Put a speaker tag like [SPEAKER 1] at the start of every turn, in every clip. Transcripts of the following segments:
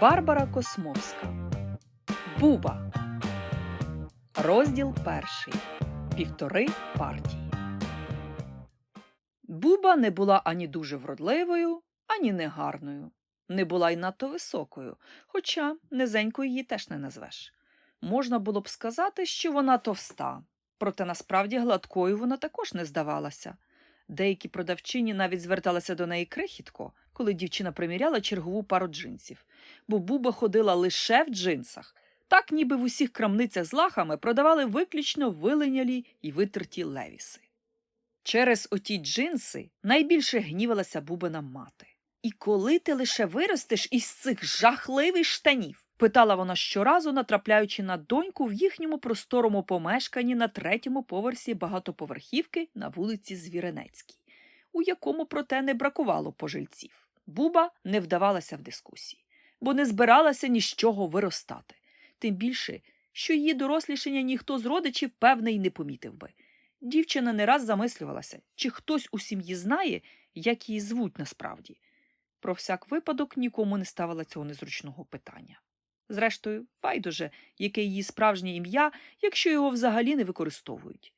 [SPEAKER 1] Барбара Космовська. Буба. Розділ перший. Півтори партії. Буба не була ані дуже вродливою, ані негарною. Не була й надто високою, хоча низенькою її теж не назвеш. Можна було б сказати, що вона товста, проте насправді гладкою вона також не здавалася. Деякі продавчині навіть зверталися до неї крихітко, коли дівчина приміряла чергову пару джинсів, бо Буба ходила лише в джинсах, так ніби в усіх крамницях з лахами продавали виключно виленялі й витерті левіси. Через оті джинси найбільше гнівалася Бубина мати. І коли ти лише виростеш із цих жахливих штанів? питала вона щоразу, натрапляючи на доньку в їхньому просторому помешканні на третьому поверсі багатоповерхівки на вулиці Звіренецькій, у якому, проте, не бракувало пожильців. Буба не вдавалася в дискусії, бо не збиралася ні з чого виростати. Тим більше, що її дорослішання ніхто з родичів, певне, й не помітив би. Дівчина не раз замислювалася, чи хтось у сім'ї знає, як її звуть насправді. Про всяк випадок нікому не ставила цього незручного питання. Зрештою, байдуже, яке її справжнє ім'я, якщо його взагалі не використовують.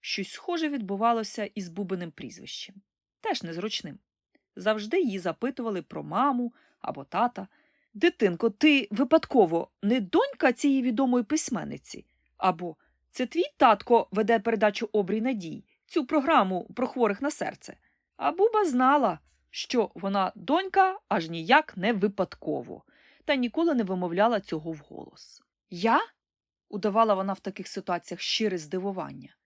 [SPEAKER 1] Щось схоже відбувалося із Бубиним прізвищем, теж незручним. Завжди її запитували про маму або тата. Дитинко, ти випадково не донька цієї відомої письменниці? Або це твій татко веде передачу обрій надій, цю програму про хворих на серце. А Буба знала, що вона донька аж ніяк не випадково, та ніколи не вимовляла цього вголос. Я? удавала вона в таких ситуаціях щире здивування.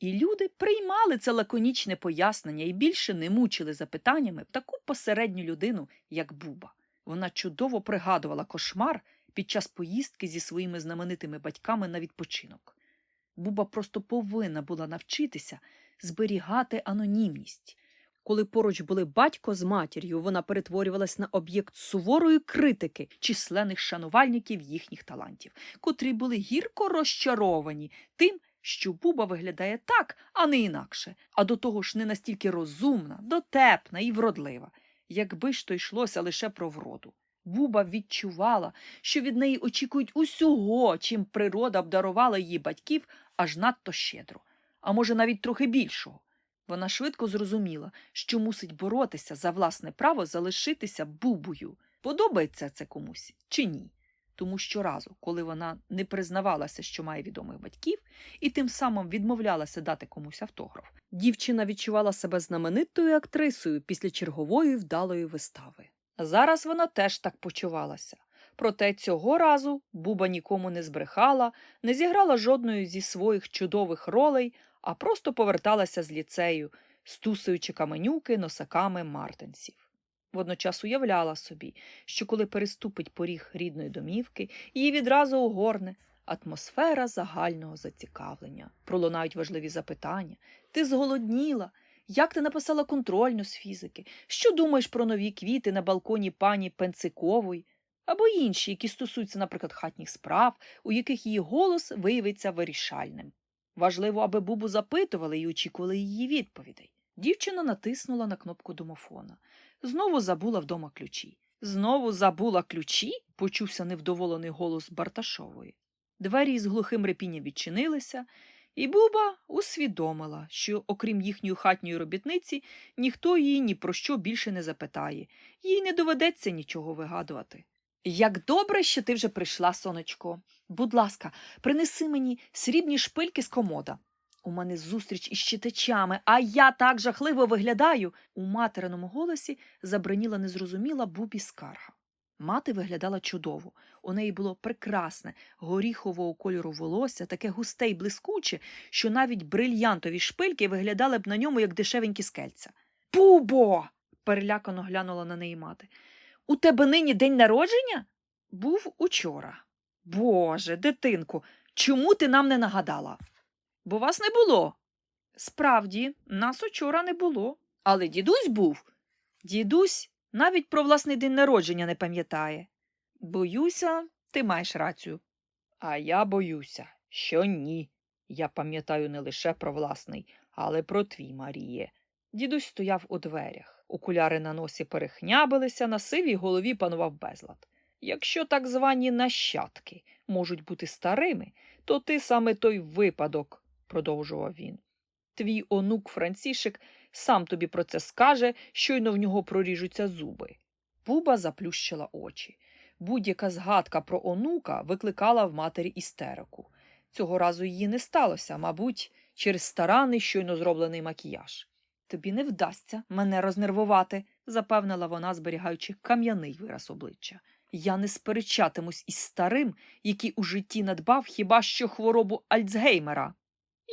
[SPEAKER 1] І люди приймали це лаконічне пояснення і більше не мучили запитаннями таку посередню людину, як Буба. Вона чудово пригадувала кошмар під час поїздки зі своїми знаменитими батьками на відпочинок. Буба просто повинна була навчитися зберігати анонімність. Коли поруч були батько з матір'ю, вона перетворювалась на об'єкт суворої критики численних шанувальників їхніх талантів, котрі були гірко розчаровані тим, що Буба виглядає так, а не інакше, а до того ж не настільки розумна, дотепна і вродлива, якби ж то йшлося лише про вроду. Буба відчувала, що від неї очікують усього, чим природа обдарувала її батьків аж надто щедро, а може навіть трохи більшого. Вона швидко зрозуміла, що мусить боротися за власне право залишитися бубою. Подобається це комусь чи ні? Тому що разу, коли вона не признавалася, що має відомих батьків, і тим самим відмовлялася дати комусь автограф, дівчина відчувала себе знаменитою актрисою після чергової вдалої вистави. Зараз вона теж так почувалася. Проте цього разу Буба нікому не збрехала, не зіграла жодної зі своїх чудових ролей, а просто поверталася з ліцею, стусуючи каменюки носаками мартинців. Водночас уявляла собі, що коли переступить поріг рідної домівки, її відразу огорне атмосфера загального зацікавлення. Пролунають важливі запитання. Ти зголодніла? Як ти написала контрольну з фізики? Що думаєш про нові квіти на балконі пані Пенцикової? Або інші, які стосуються, наприклад, хатніх справ, у яких її голос виявиться вирішальним. Важливо, аби Бубу запитували і очікували її відповідей. Дівчина натиснула на кнопку домофона. Знову забула вдома ключі. Знову забула ключі? почувся невдоволений голос Барташової. Двері з глухим репінням відчинилися, і Буба усвідомила, що, окрім їхньої хатньої робітниці, ніхто її ні про що більше не запитає, їй не доведеться нічого вигадувати. Як добре, що ти вже прийшла, сонечко. Будь ласка, принеси мені срібні шпильки з комода. У мене зустріч із читачами, а я так жахливо виглядаю. У материному голосі забриніла незрозуміла бубі скарга. Мати виглядала чудово. У неї було прекрасне, горіхового кольору волосся, таке густе й блискуче, що навіть брильянтові шпильки виглядали б на ньому, як дешевенькі скельця. Бубо. перелякано глянула на неї мати. У тебе нині день народження? Був учора. Боже, дитинку, чому ти нам не нагадала? Бо вас не було. Справді, нас учора не було. Але дідусь був. Дідусь навіть про власний день народження не пам'ятає. Боюся, ти маєш рацію. А я боюся, що ні. Я пам'ятаю не лише про власний, але про твій Маріє. Дідусь стояв у дверях. Окуляри на носі перехнябилися, на сивій голові панував безлад. Якщо так звані нащадки можуть бути старими, то ти саме той випадок, продовжував він. Твій онук Францішик сам тобі про це скаже, щойно в нього проріжуться зуби. Буба заплющила очі. Будь-яка згадка про онука викликала в матері істерику. Цього разу її не сталося, мабуть, через старанний щойно зроблений макіяж. Тобі не вдасться мене рознервувати, запевнила вона, зберігаючи кам'яний вираз обличчя. Я не сперечатимусь із старим, який у житті надбав хіба що хворобу Альцгеймера.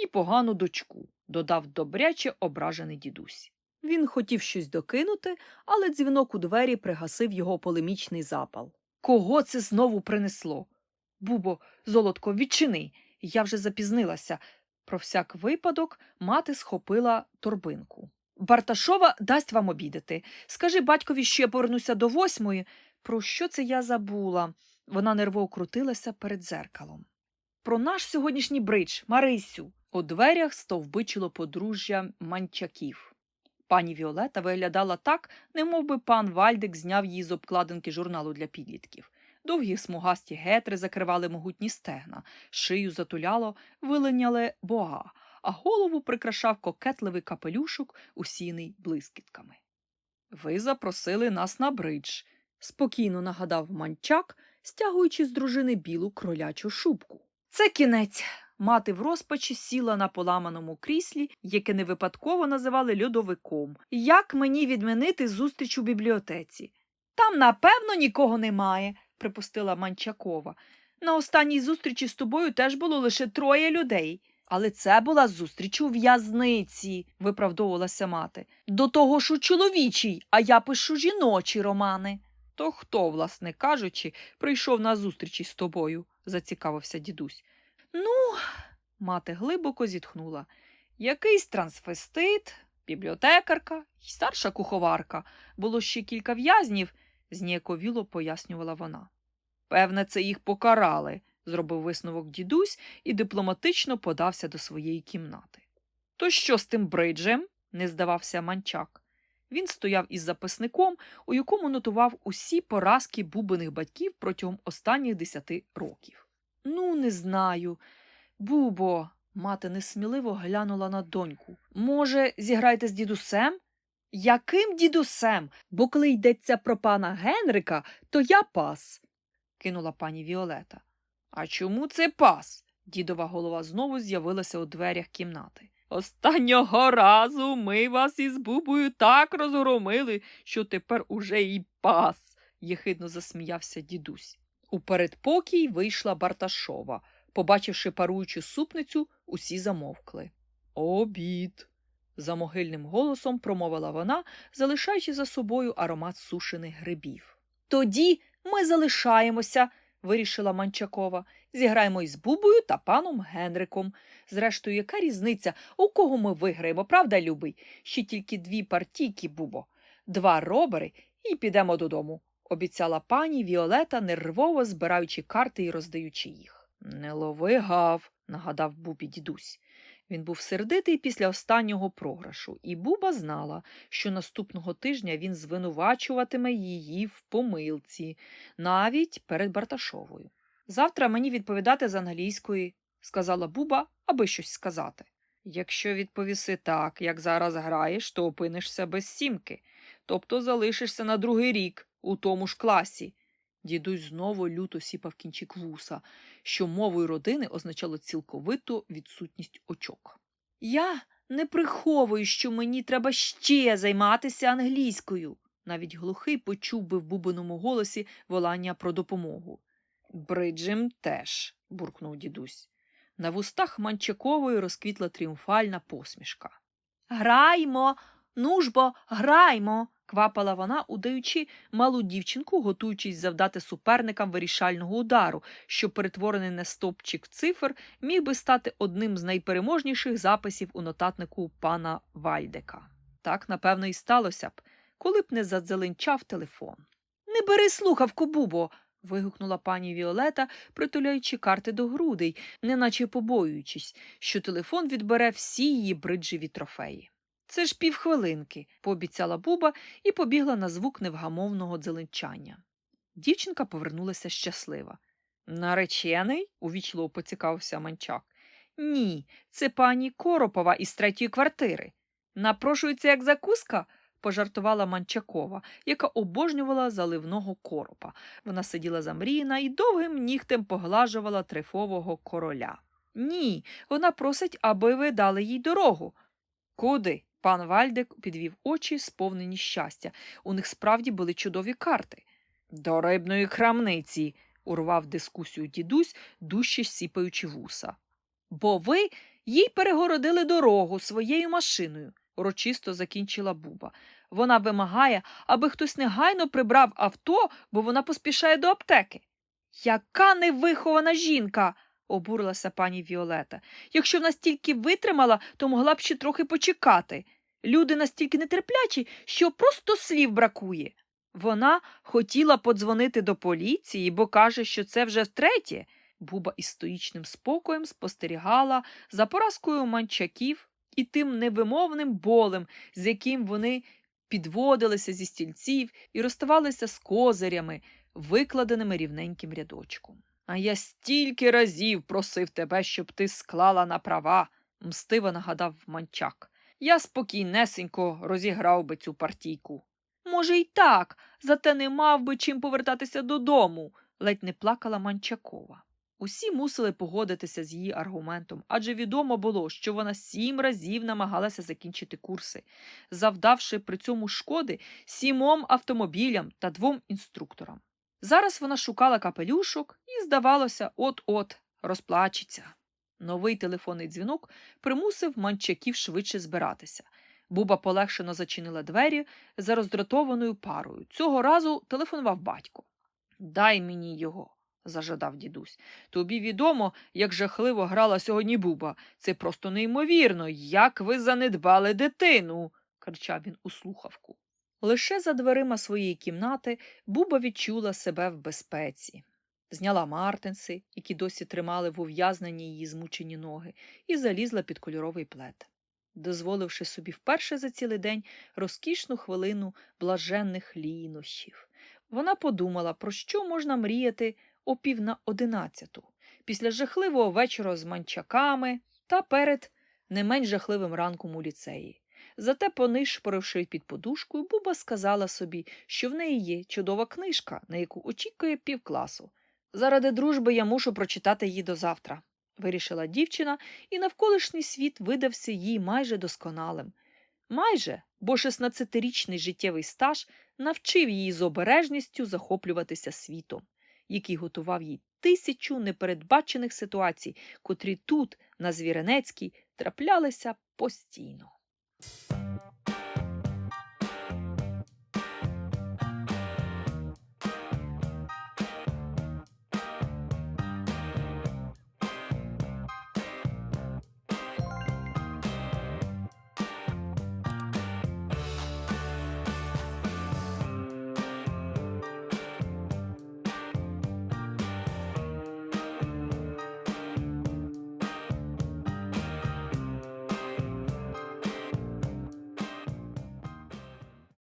[SPEAKER 1] І погану дочку, додав добряче ображений дідусь. Він хотів щось докинути, але дзвінок у двері пригасив його полемічний запал. Кого це знову принесло? Бубо, золотко, відчини. Я вже запізнилася. Про всяк випадок мати схопила торбинку. Барташова дасть вам обідати. Скажи батькові, що я повернуся до восьмої. Про що це я забула? Вона нервово крутилася перед дзеркалом. Про наш сьогоднішній бридж, Марисю. У дверях стовбичило подружжя манчаків. Пані Віолета виглядала так, немов би пан Вальдик зняв її з обкладинки журналу для підлітків. Довгі смугасті гетри закривали могутні стегна, шию затуляло, виленяли бога, а голову прикрашав кокетливий капелюшок, усіяний блискітками. Ви запросили нас на бридж, спокійно нагадав манчак, стягуючи з дружини білу кролячу шубку. Це кінець. Мати в розпачі сіла на поламаному кріслі, яке не випадково називали льодовиком. Як мені відмінити зустріч у бібліотеці? Там, напевно, нікого немає, припустила Манчакова. На останній зустрічі з тобою теж було лише троє людей. Але це була зустріч у в'язниці, виправдовувалася мати. До того ж у чоловічій, а я пишу жіночі романи. То хто, власне кажучи, прийшов на зустрічі з тобою? зацікавився дідусь. Ну, мати глибоко зітхнула. Якийсь трансвестит, бібліотекарка й старша куховарка. Було ще кілька в'язнів, зніяковіло пояснювала вона. Певне, це їх покарали, зробив висновок дідусь і дипломатично подався до своєї кімнати. То що з тим бриджем? не здавався манчак. Він стояв із записником, у якому нотував усі поразки бубиних батьків протягом останніх десяти років. Ну, не знаю. Бубо, мати несміливо глянула на доньку. Може, зіграйте з дідусем? Яким дідусем? Бо коли йдеться про пана Генрика, то я пас, кинула пані Віолета. А чому це пас? Дідова голова знову з'явилася у дверях кімнати. Останнього разу ми вас із бубою так розгромили, що тепер уже і пас, єхидно засміявся дідусь. У передпокій вийшла Барташова. Побачивши паруючу супницю, усі замовкли. Обід. за могильним голосом промовила вона, залишаючи за собою аромат сушених грибів. Тоді ми залишаємося, вирішила Манчакова. Зіграємо із Бубою та паном Генриком. Зрештою, яка різниця, у кого ми виграємо, правда, любий? Ще тільки дві партійки, Бубо, два робери і підемо додому, обіцяла пані Віолета, нервово збираючи карти і роздаючи їх. Не лови гав, нагадав Бубі дідусь. Він був сердитий після останнього програшу, і Буба знала, що наступного тижня він звинувачуватиме її в помилці, навіть перед Барташовою. Завтра мені відповідати з англійської, сказала Буба, аби щось сказати. Якщо відповіси так, як зараз граєш, то опинишся без сімки, тобто залишишся на другий рік у тому ж класі. Дідусь знову люто сіпав кінчик вуса, що мовою родини означало цілковиту відсутність очок. Я не приховую, що мені треба ще займатися англійською. Навіть глухий почув би в бубиному голосі волання про допомогу. Бриджем теж, буркнув дідусь. На вустах Манчакової розквітла тріумфальна посмішка. Граймо, ну ж бо, граймо, квапала вона, удаючи малу дівчинку, готуючись завдати суперникам вирішального удару, що перетворений на стопчик цифр міг би стати одним з найпереможніших записів у нотатнику пана Вальдека. Так, напевно, і сталося б, коли б не задзеленчав телефон. Не бери слухавку, Бубо. вигукнула пані Віолета, притуляючи карти до грудей, неначе побоюючись, що телефон відбере всі її бриджеві трофеї. Це ж півхвилинки, пообіцяла Буба і побігла на звук невгамовного дзеленчання. Дівчинка повернулася щаслива. Наречений? увічливо поцікавився манчак. Ні, це пані Коропова із третьої квартири. Напрошується як закуска, пожартувала Манчакова, яка обожнювала заливного коропа. Вона сиділа замріяна і довгим нігтем поглажувала трифового короля. Ні, вона просить, аби ви дали їй дорогу. Куди? Пан Вальдек підвів очі, сповнені щастя. У них справді були чудові карти. До рибної крамниці, урвав дискусію дідусь, дужче сіпаючи вуса. Бо ви їй перегородили дорогу своєю машиною, урочисто закінчила Буба. Вона вимагає, аби хтось негайно прибрав авто, бо вона поспішає до аптеки. Яка невихована жінка, обурилася пані Віолета. Якщо вона стільки витримала, то могла б ще трохи почекати. Люди настільки нетерплячі, що просто слів бракує. Вона хотіла подзвонити до поліції, бо каже, що це вже втретє. Буба із стоїчним спокоєм спостерігала за поразкою манчаків і тим невимовним болем, з яким вони підводилися зі стільців і розставалися з козирями, викладеними рівненьким рядочком. А я стільки разів просив тебе, щоб ти склала на права, мстиво нагадав манчак. Я спокійнесенько розіграв би цю партійку. Може, й так, зате не мав би чим повертатися додому, ледь не плакала Манчакова. Усі мусили погодитися з її аргументом, адже відомо було, що вона сім разів намагалася закінчити курси, завдавши при цьому шкоди сімом автомобілям та двом інструкторам. Зараз вона шукала капелюшок і, здавалося, от-от розплачеться. Новий телефонний дзвінок примусив манчаків швидше збиратися. Буба полегшено зачинила двері за роздратованою парою. Цього разу телефонував батько. Дай мені його, зажадав дідусь. Тобі відомо, як жахливо грала сьогодні Буба. Це просто неймовірно, як ви занедбали дитину, кричав він у слухавку. Лише за дверима своєї кімнати Буба відчула себе в безпеці. Зняла мартинси, які досі тримали в ув'язненні її змучені ноги, і залізла під кольоровий плед дозволивши собі вперше за цілий день розкішну хвилину блаженних лінощів. Вона подумала, про що можна мріяти о пів на одинадцяту, після жахливого вечора з манчаками та перед не менш жахливим ранком у ліцеї. Зате, понишпоривши під подушкою, Буба сказала собі, що в неї є чудова книжка, на яку очікує півкласу. Заради дружби я мушу прочитати її до завтра вирішила дівчина, і навколишній світ видався їй майже досконалим. Майже, бо 16-річний життєвий стаж навчив її з обережністю захоплюватися світом, який готував їй тисячу непередбачених ситуацій, котрі тут, на Звіренецькій, траплялися постійно.